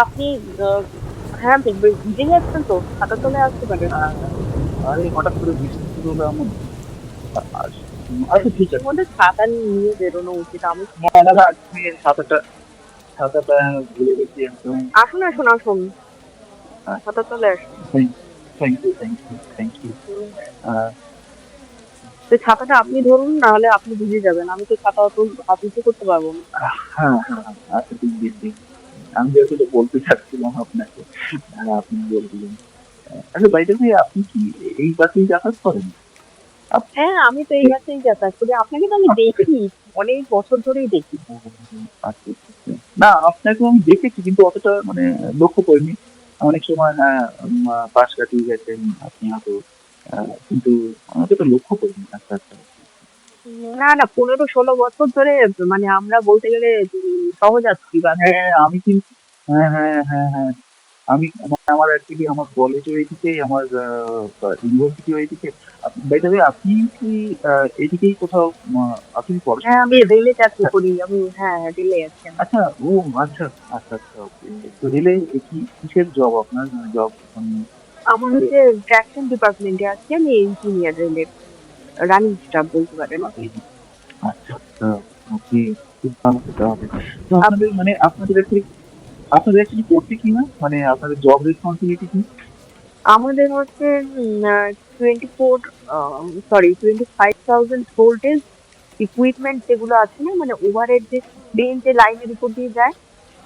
আপনি হ্যাঁ বি- ভিজে যাচ্ছেন তো চলে আসতে পারেন আরে হঠাৎ করে বৃষ্টি শুরু হলো এমন আচ্ছা ঠিক আছে আমাদের ছাতা নিয়ে বেরোনো উচিত আমি না ছাতাটা ছাতাটা ভুলে গেছি একদম আসুন আসুন আসুন। ছাতা চলে আসুন thank you thank you thank you তো ছাতাটা আপনি ধরুন নাহলে আপনি ভিজে যাবেন আমি তো ছাতা অত আপনি তো করতে পারব না হ্যাঁ হ্যাঁ আচ্ছা আমি বলতে চাচ্ছিলাম আপনাকে আপনি বলছিলেন। আচ্ছা বাইরে আপনি কি এই বাসেই যাতায়াত করেন? হ্যাঁ আমি তো এই যাতায়াত করি। আপনাকে তো আমি দেখি অনেক বছর ধরেই দেখি। আচ্ছা, আচ্ছা। না আপনাকে আমি দেখেছি কিন্তু অতটা মানে লক্ষ্য করিনি। অনেক সময় হ্যাঁ পাশ কাটিয়ে গেছেন আপনি হয়তো কিন্তু অতটা লক্ষ্য করিনি আচ্ছা আচ্ছা। না না পনেরো ষোলো বছর ধরে মানে আমরা বলতে গেলে সহযাত্রী বা হ্যাঁ আমি কিন্তু হ্যাঁ হ্যাঁ হ্যাঁ হ্যাঁ। আমি মানে আমার অ্যাকচুয়ালি আমার কলেজও আমার ইউনিভার্সিটিও আপনি কি আহ, এইদিকেই কোথাও আপনি হ্যাঁ আমি রেলে চাকরি করি আমি হ্যাঁ রেলে আছি আচ্ছা ও আচ্ছা আচ্ছা আচ্ছা তো রেলে কি কিসের জব আপনার? জব আমার হচ্ছে ট্রাকশন ডিপার্টমেন্টে আছি আমি ইঞ্জিনিয়ার রেলের রানিং স্টাফ বলতে পারেন। আচ্ছা ওকে খুব ভালো সেটা হবে। তো আপনাদের মানে আপনাদের আপনাদের অ্যাকচুয়ালি করতে কি না মানে আপনাদের জব রেসপন্সিবিলিটি কি? আমাদের হচ্ছে twenty four sorry twenty five thousand voltage equipment যেগুলো আছে না মানে ওভারের যে বেঞ্চ যে লাইনের উপর দিয়ে যায়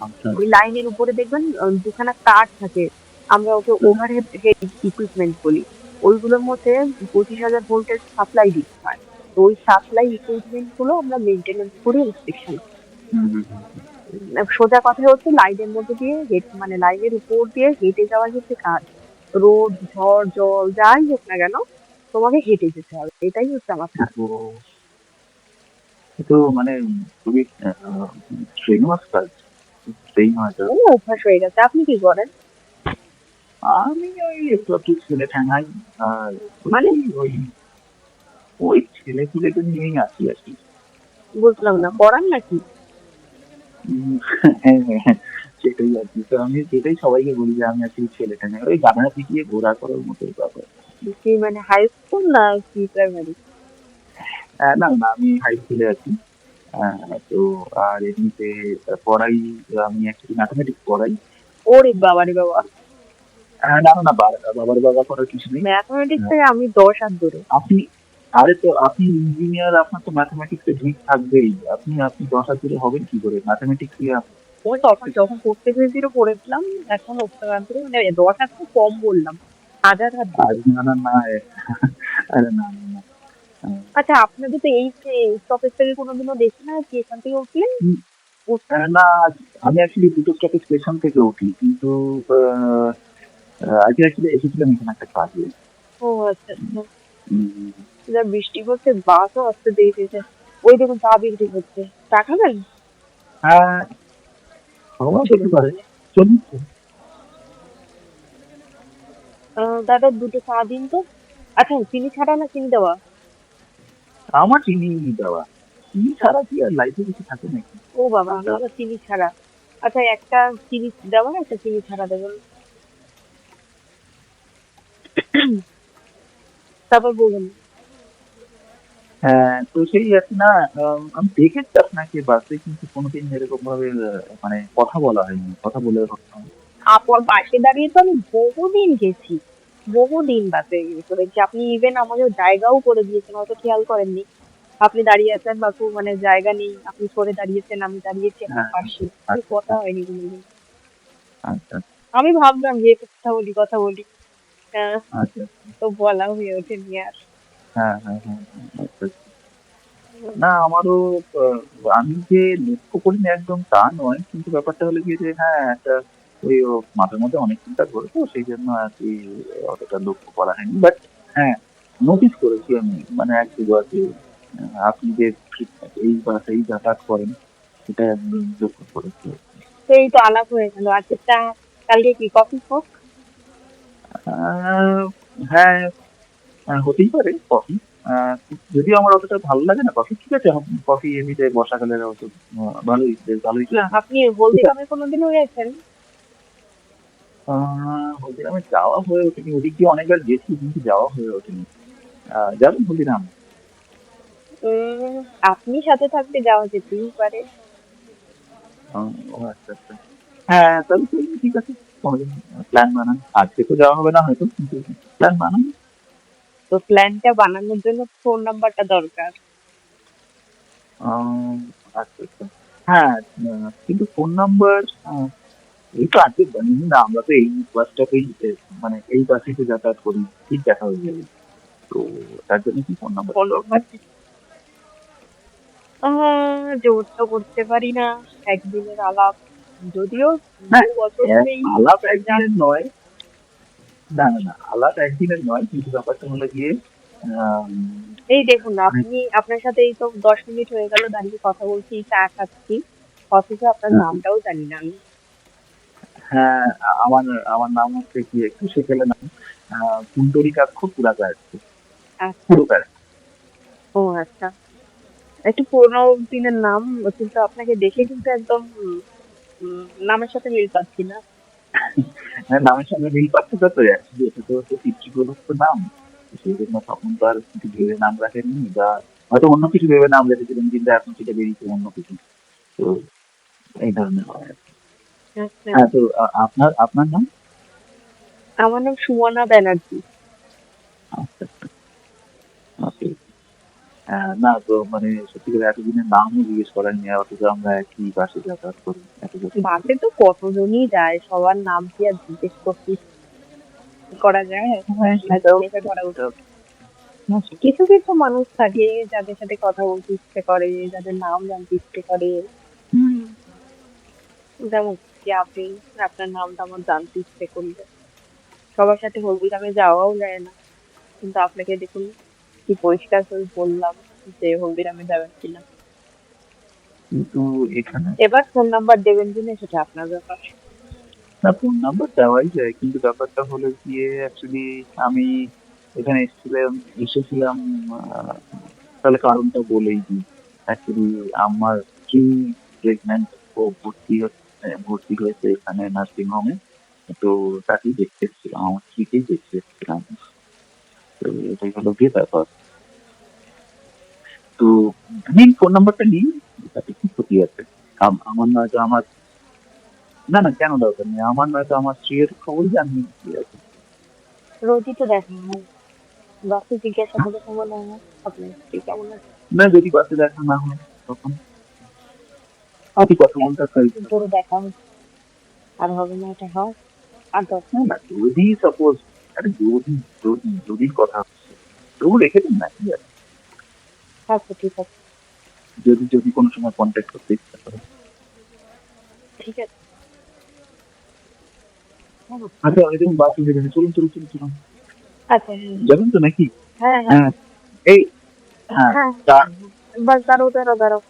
আচ্ছা। ওই লাইনের উপরে দেখবেন দুখানা তার থাকে। আমরা ওকে ওভারহেড ইকুইপমেন্ট বলি। ওইগুলোর মধ্যে পঁচিশ হাজার ভোল্টেজ সাপ্লাই দিতে হয়। তো ওই সাপ্লাই ইকুইপমেন্টগুলো আমরা মেনটেনেন্স করে ইন্সপেকশন হুম। সোজা কথা হচ্ছে লাইনের মধ্যে দিয়ে হেঁটে মানে লাইনের উপর দিয়ে হেঁটে যাওয়া হচ্ছে কাজ। রোদ ঝড় জল যাই হোক না কেন তোমাকে হেঁটে যেতে হবে। এটাই হচ্ছে আমার কাজ তো মানে খুবই কাজ অভ্যাস হয়ে গেছে। আপনি কি করেন? আমি ওই একটু একটু ছেলে ঠ্যাঙাই আর মানে? ওই- ওই ছেলে পুলেদের নিয়েই আছি আর কি বুঝলাম না পড়ান নাকি সেটাই আর কি তো আমি সেটাই সবাইকে বলি যে আমি আছি ছেলে ঠ্যাঙাই ওই গানা শিখিয়ে ঘোরা করার মতো ব্যাপার কি মানে হাই স্কুল না কি প্রাইমারি না না আমি হাই স্কুলে আছি তো আর এমনিতে পড়াই আমি অ্যাকচুয়ালি ম্যাথামেটিক্স পড়াই ওরে বাবা রে বাবা না না না বাবার বাবা করার কিছু নেই। ম্যাথমেটিক্স আমি দশ হাত দূরে। আপনি আরে তো আপনি ইঞ্জিনিয়ার আপনার তো ম্যাথামেটিক্সে ঠিক থাকবেই। আপনি আপনি দশ হাত দূরে হবেন কি করে? ম্যাথামেটিক্স দিয়ে ওই তখন যখন পড়তে পেরেছিল পড়েছিলাম এখন অব্দাকান্তরে মানে দশ হাত তো কম বললাম। হাজার হাত না না না আরে না না না। আচ্ছা আপনাদের তো এই স্টপেজ থেকে কোনোদিনও দেখি না কি এখান থেকে উঠলেন। না আমি অ্যাকচুয়ালি দুটো স্টপেজ স্টেশন থেকে উঠি কিন্তু আজকে এসেছিলাম এখানে একটা কাজে ও আচ্ছা আচ্ছা। যা বৃষ্টি পড়ছে বাসও আসতে দেরি হয়েছে ওই দেখুন চা বিক্রি করছে চা খাবেন? হ্যাঁ দাদা দুটো চা দিন তো। আচ্ছা চিনি ছাড়া না চিনি দেওয়া? আমার চিনি দেওয়া। চিনি ছাড়া কি আর লাইফে কিছু থাকে নাকি? ও বাবা দাদা চিনি ছাড়া। আচ্ছা একটা চিনি দেওয়া একটা চিনি ছাড়া দেবেন? তারপর বলবেন হ্যাঁ তো সেই আর না আমি দেখেছি আপনাকে বাসে কিন্তু কোনোদিন এরকম ভাবে মানে কথা বলা হয়নি কথা বলে আপর পাশে দাঁড়িয়ে তো আমি বহুদিন গেছি বহুদিন বাসে করেছি। আপনি ইভেন আমাকে জায়গাও করে দিয়েছেন হয়তো খেয়াল করেননি। আপনি দাঁড়িয়ে আছেন বা খুব মানে জায়গা নেই আপনি সরে দাঁড়িয়েছেন আমি দাঁড়িয়েছি আপনার হ্যাঁ, পাশে। কথা হয়নি কোনোদিন। আচ্ছা। আমি ভাবলাম যে কথা বলি কথা বলি। আচ্ছা তো বলা হয়ে ওঠেনি আর। হ্যাঁ হ্যাঁ হ্যাঁ আচ্ছা, আচ্ছা। না আমারও আমি যে লক্ষ্য করিনি একদম তা নয় কিন্তু ব্যাপারটা হলো কি যে হ্যাঁ একটা ওই মাথার মধ্যে অনেক চিন্তা করে তো সেই জন্য আর কি অতটা লক্ষ্য করা হয়নি। বাট হ্যাঁ নোটিস করেছি আমি মানে এক দুবার যে আপনি যে এই বাসেই যাতায়াত করেন সেটা একদম লক্ষ্য করেছি। সেই তো আলাপ হয়ে গেল। আজকেরটা কালকে কি কফি হোক? হ্যাঁ হতেই পারে কফি যদিও আমার অতটা ভালো লাগে না কফি ঠিক আছে কফি এমনিতে বর্ষাকালে অত ভালোই ভালোই। আপনি হলদিরামে কোনোদিনও গেছেন? হলদিরামে যাওয়া হয়ে ওঠেনি ওদিক দিয়ে অনেকবার গেছি কিন্তু যাওয়া হয়ে ওঠেনি। যাবেন হলদিরাম আপনি সাথে থাকলে যাওয়া যেতেই পারে। ও আচ্ছা আচ্ছা। হ্যাঁ তাহলে ঠিক আছে। কোনোদিন প্ল্যান বানান। আজকে তো যাওয়া হবে না হয়তো কিন্তু প্ল্যান বানান। তো প্ল্যানটা বানানোর জন্য ফোন নাম্বারটা দরকার। আচ্ছা আচ্ছা। হ্যাঁ কিন্তু ফোন নাম্বার এই তো আজকে বানিয়ে না আমরা তো এই বাসটাকেই মানে এই বাসে তো যাতায়াত করি ঠিক দেখা হয়ে যাবে তো তার জন্য কি ফোন নাম্বার তো করতে পারি না একদিনের আলাপ। যদিও ধরেই আলাপ একদিনের নয়। না না না আলাপ একদিনের নয় কিন্তু ব্যাপারটা হলো গিয়ে এই দেখুন আপনি আপনার সাথে এই তো দশ মিনিট হয়ে গেল দাঁড়িয়ে কথা বলছি চা খাচ্ছি অথচ আপনার নামটাও জানি না আমি। হ্যাঁ আমার আমার নাম হচ্ছে কি একটু সেকেলে নাম কুণ্ডরিকাক্ষ পুরাকার আচ্ছা। পুরকার ও আচ্ছা। একটু পুরোনো দিনের নাম কিন্তু আপনাকে দেখে কিন্তু একদম নামের সাথে মিল পাচ্ছি না। হ্যাঁ নামের সঙ্গে মিল পাচ্ছে তো এটা তো হচ্ছে পিতৃপ্রদত্ত নাম। সেই জন্য তখন তো আর কিছু ভেবে নাম রাখেননি বা হয়তো অন্য কিছু ভেবে নাম রেখেছিলেন কিন্তু এখন সেটা বেরিয়েছে অন্য কিছু। তো এই ধরনের হয়। আচ্ছা। হ্যাঁ তো আপনার আপনার নাম? আমার নাম সুমনা ব্যানার্জি। আচ্ছা। না তো মানে সত্যি করে এতদিনের নামও জিজ্ঞেস করেননি অথচ আমরা একই বাসে যাতায়াত করি বাসে তো কতজনই যায় সবার নাম কি আর জিজ্ঞেস করতে করা যায়? হ্যাঁ, করা উচিত। কিছু কিছু মানুষ থাকে যাদের সাথে কথা বলতে ইচ্ছে করে যাদের নাম জানতে ইচ্ছে করে। যেমন কি আপনি আপনার নামটা আমার জানতে ইচ্ছে করলে। সবার সাথে হলদিরামে যাওয়াও যায় না। কিন্তু আপনাকে দেখুন কি পরিষ্কার করে বললাম যে হলদিরামে যাবেন কিনা। কিন্তু এখানে এবার ফোন নাম্বার দেবেন কিনা সেটা আপনার ব্যাপার। না ফোন নাম্বার দেওয়াই যায় কিন্তু ব্যাপারটা হলো গিয়ে অ্যাকচুয়ালি আমি এখানে এসেছিলাম এসেছিলাম তাহলে কারণটা বলেই দিই। অ্যাকচুয়ালি আমার স্ত্রী প্রেগনেন্ট ও ভর্তি হচ্ছে ভর্তি হয়েছে এখানে নার্সিং হোমে তো তাকেই দেখতে এসেছিলাম আমার স্ত্রীকেই দেখতে এসেছিলাম। এটাই হলো ব্যাপার তো নিন ফোন নাম্বারটা নিন তাতে কি ক্ষতি আছে আম- আমার নয়তো আমার না না কেন দরকার নেই আমার নয়তো আমার স্ত্রীর খবর জানি কি আছে রোজই তো দেখা হয় বাসে জিজ্ঞাসা করে খবর নেয় না আপনার স্ত্রী কেমন আছে না যদি বাসে দেখা না হয় তখন আপনি কথা বলতে চাইছেন করে দেখা আর হবে না এটা হয় আর না না যদি সাপোজ আরে যদি যদি যদি কথা তবু রেখে দিন না কি আছে? আচ্ছা ঠিক আছে। যদি যদি কোনো সময় কন্ট্যাক্ট করতে ইচ্ছা করে। ঠিক আছে। আচ্ছা আমি দেখুন বাস উঠে গেছে চলুন চলুন চলুন চলুন। আচ্ছা যাবেন তো নাকি? হ্যাঁ হ্যাঁ। হ্যাঁ এই হ্যাঁ হ্যাঁ। বাস দাঁড়াও দাঁড়াও দাঁড়াও।